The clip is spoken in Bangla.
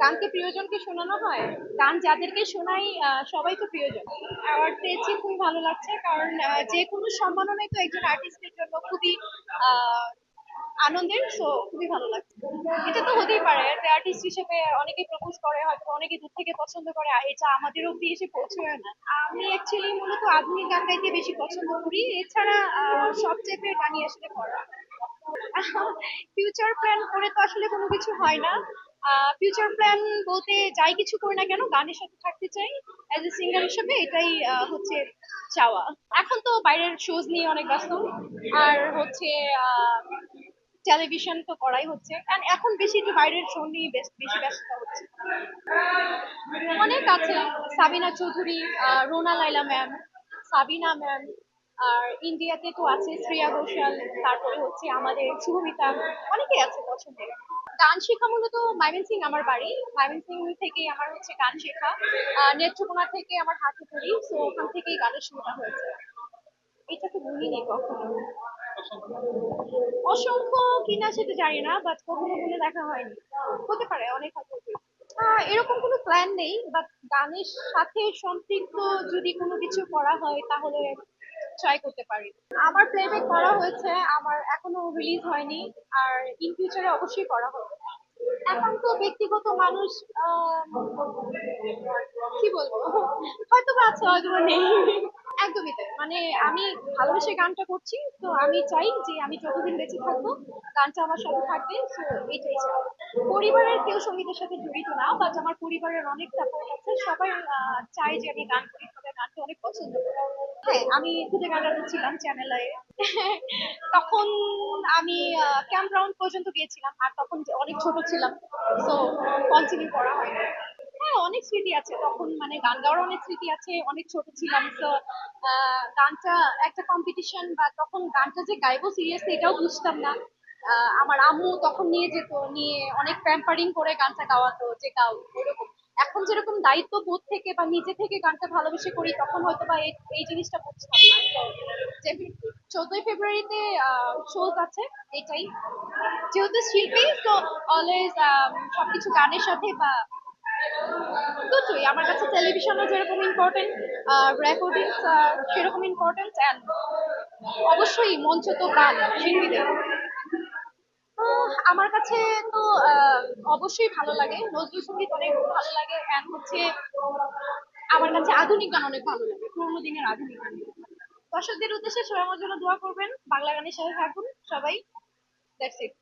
গানকে প্রিয়জনকে শোনানো হয় গান যাদেরকে শোনাই সবাই তো প্রিয়জন। অ্যাওয়ার্ড পেয়েছি, খুবই ভালো লাগছে, কারণ যে কোনো সম্মাননাই তো একজন আর্টিস্টের জন্য খুবই আনন্দের সো খুবই ভালো লাগছে। এটা তো হতেই পারে আর্টিস্ট হিসেবে অনেকে প্রপোজ করে, হয়তো অনেকে দূর থেকে পছন্দ করে এটা আমাদের অব্দি এসে পৌঁছয় না। আমি অ্যাকচুয়ালি মূলত আধুনিক গান গাইতে বেশি পছন্দ করি, এছাড়া সব টাইপের গানই আসলে করা। ফিউচার প্ল্যান করে তো আসলে কোনো কিছু হয় না। ফিউচার প্ল্যান বলতে যাই কিছু করি না কেন, গানের সাথে থাকতে চাই অ্যাজ এ সিঙ্গার হিসেবে এটাই হচ্ছে চাওয়া। এখন তো বাইরের শোজ নিয়ে অনেক ব্যস্ত, আর হচ্ছে টেলিভিশন তো করাই হচ্ছে কারণ এখন বেশি একটু বাইরের শো নিয়ে বেশ- ব্যস্ততা হচ্ছে। অনেক আছে, সাবিনা চৌধুরী রোনা লাইলা ম্যাম সাবিনা ম্যাম আর ইন্ডিয়াতে তো আছে শ্রেয়া ঘোষাল, তারপরে হচ্ছে আমাদের শুভমিতা, অনেকেই আছে পছন্দের। গান শেখা মূলত ময়মনসিং আমার বাড়ি। ময়মনসিং থেকে আমার হচ্ছে গান শেখা। নেত্রকোনা থেকে আমার হাতে ধরি তো ওখান থেকেই গানের শুরুটা হয়েছে। এটা তো ভুলিনি কখনো। অসংখ্য কিনা সেটা জানি না বাট কখনো মনে দেখা হয়নি। হতে পারে, অনেক এরকম কোনো প্ল্যান নেই বাট গানের সাথে সম্পৃক্ত যদি কোনো কিছু করা হয়, তাহলে ট্রাই করতে পারি। আমার প্লেব্যাক করা হয়েছে, আমার এখনও রিলিজ হয়নি, আর ইন ফিউচারে অবশ্যই করা হবে। এখন তো ব্যক্তিগত মানুষ কি বলব? হয়তো বা আছে হয়তো বা নেই। একদমই তাই। মানে আমি ভালোবেসে গানটা করছি, তো আমি চাই যে আমি যতদিন বেঁচে থাকব, গানটা আমার সাথে থাকবে, তো এটাই চাই। পরিবারের কেউ সঙ্গীতের সাথে জড়িত না বাট আমার পরিবারের অনেক সাপোর্ট আছে। সবাই চায় যে আমি গান করি তবে গানটা অনেক আমি খুদে গান ছিলাম চ্যানেলে তখন আমি পর্যন্ত গিয়েছিলাম, আর তখন অনেক ছোট ছিলাম তো কন্টিনিউ করা হয়নি হ্যাঁ অনেক স্মৃতি আছে, তখন মানে গান গাওয়ার অনেক স্মৃতি আছে, অনেক ছোট ছিলাম তো গানটা একটা কম্পিটিশন বা তখন গানটা যে গাইবো সিরিয়াসলি এটাও বুঝতাম না। আমার আম্মু তখন নিয়ে যেত, নিয়ে অনেক প্যাম্পারিং করে গানটা গাওয়াতো, যে গাও এরকম এখন যেরকম দায়িত্ব বোধ থেকে বা নিজে থেকে গানটা ভালোবেসে করি, তখন হয়তো বা এই জিনিসটা বুঝতাম না। তো চোদ্দই ফেব্রুয়ারিতে শোজ আছে, এটাই। যেহেতু শিল্পী, তো অলওয়েজ সবকিছু গানের সাথে বা দুটোই। আমার কাছে টেলিভিশনও যেরকম ইম্পর্টেন্ট রেকর্ডিং সেরকম ইম্পর্টেন্ট অ্যান্ড অবশ্যই মঞ্চ তো গান, শিল্পীদের। আমার কাছে তো অবশ্যই ভালো লাগে। নজরুল সংগীত অনেক ভালো লাগে এন হচ্ছে আমার কাছে আধুনিক গান অনেক ভালো লাগে, পুরোনো দিনের আধুনিক গান। দর্শকদের উদ্দেশ্যে সবাই আমার জন্য দোয়া করবেন। বাংলা গানের সাথে থাকুন সবাই। That's it